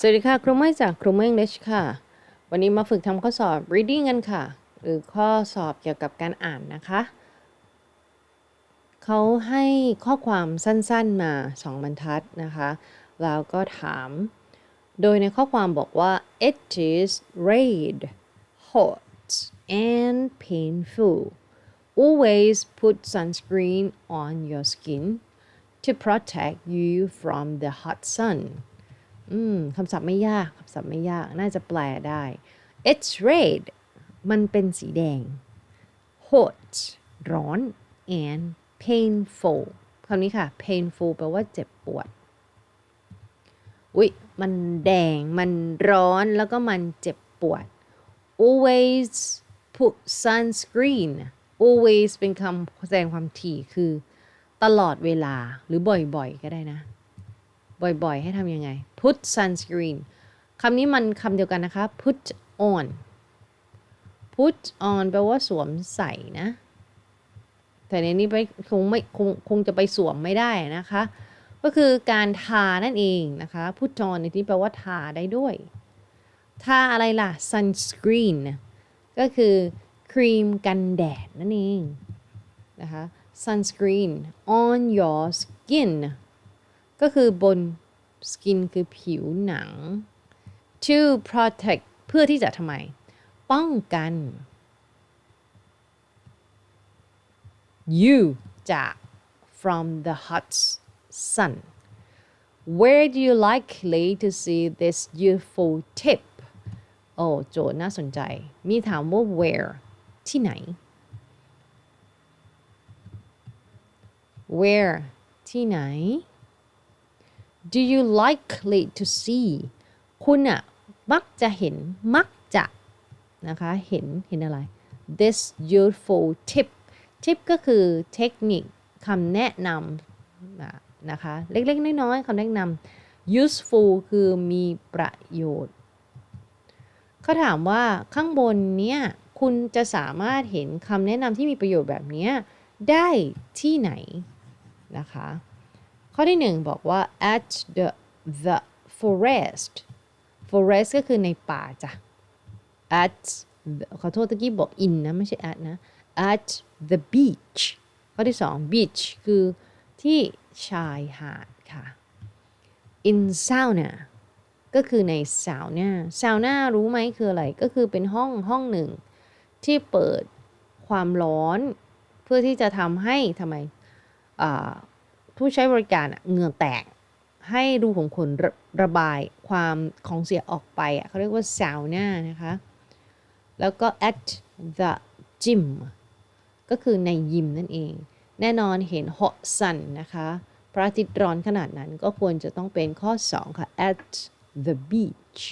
สวัสดีค่ะ ครูไม่จากครูไม่ English ค่ะ วันนี้มาฝึกทำข้อสอบ reading กันค่ะ หรือข้อสอบเกี่ยวกับการอ่านนะคะ เขาให้ข้อความสั้นๆมาสองบรรทัดนะคะ แล้วก็ถาม โดยในข้อความบอกว่า it is red hot and painful always put sunscreen on your skin to protect you from the hot sun อืมคำศัพท์ไม่ยากคำศัพท์ไม่ยากน่าจะแปลได้ it's red มันเป็นสีแดง hot ร้อน and painful คำนี้ค่ะ painful แปลว่าเจ็บปวด อุ๊ย มันแดง มันร้อน แล้วก็มันเจ็บปวด always put sunscreen always เป็นคำแสดงความถี่คือ ตลอดเวลาหรือบ่อยๆ ก็ได้นะ บ่อยๆ ให้ทำยังไง put sunscreen คำนี้มันคำเดียวกันนะคะ put on put on แปลว่าสวมใส่นะ แต่ในนี้ไปคงไม่คงคงจะไปสวมไม่ได้นะคะ ก็คือการทานั่นเองนะคะ put on ในที่แปลว่าทาได้ด้วย ทาอะไรล่ะ sunscreen ก็คือครีมกันแดดนั่นเองนะคะ sunscreen on your skin ก็คือบน skin คือผิวหนัง to protect เพื่อที่จะทำไม ป้องกัน you จาก from the hot sun where do you likely to see this useful tip โอ้โจทย์น่าสนใจ มีถามว่า where ที่ไหน where ที่ไหน do you likely to see คุณอะมักจะเห็นมักจะนะคะเห็นเห็นอะไร this useful tip tip ก็คือเทคนิคคำแนะนำนะคะเล็กๆน้อยๆคำแนะนำ useful คือมีประโยชน์เขาถามว่าข้างบนเนี้ยคุณจะสามารถเห็นคำแนะนำที่มีประโยชน์แบบนี้ได้ที่ไหนนะคะ ข้อที่หนึ่งบอกว่า at the the forest forest ก็คือในป่าจ้ะ at ขอโทษตะกี้บอก in นะ ไม่ใช่ at นะ at the beach ข้อที่สอง beach คือที่ชายหาดค่ะ in sauna ก็คือใน sauna sauna รู้ไหมคืออะไร ก็คือเป็นห้องห้องหนึ่ง ที่เปิดความร้อน เพื่อที่จะทำให้ทำไม ผู้ใช้บริการเหงื่อแตก ให้รูขุมขนระระบายความของเสียออกไปเขาเรียกว่า sauna นะคะ แล้วก็ at the gym ก็คือในยิมนั่นเอง แน่นอนเห็น hot sun นะคะพระอาทิตย์ร้อนขนาดนั้นก็ควรจะต้องเป็นข้อ 2 ค่ะ at the beach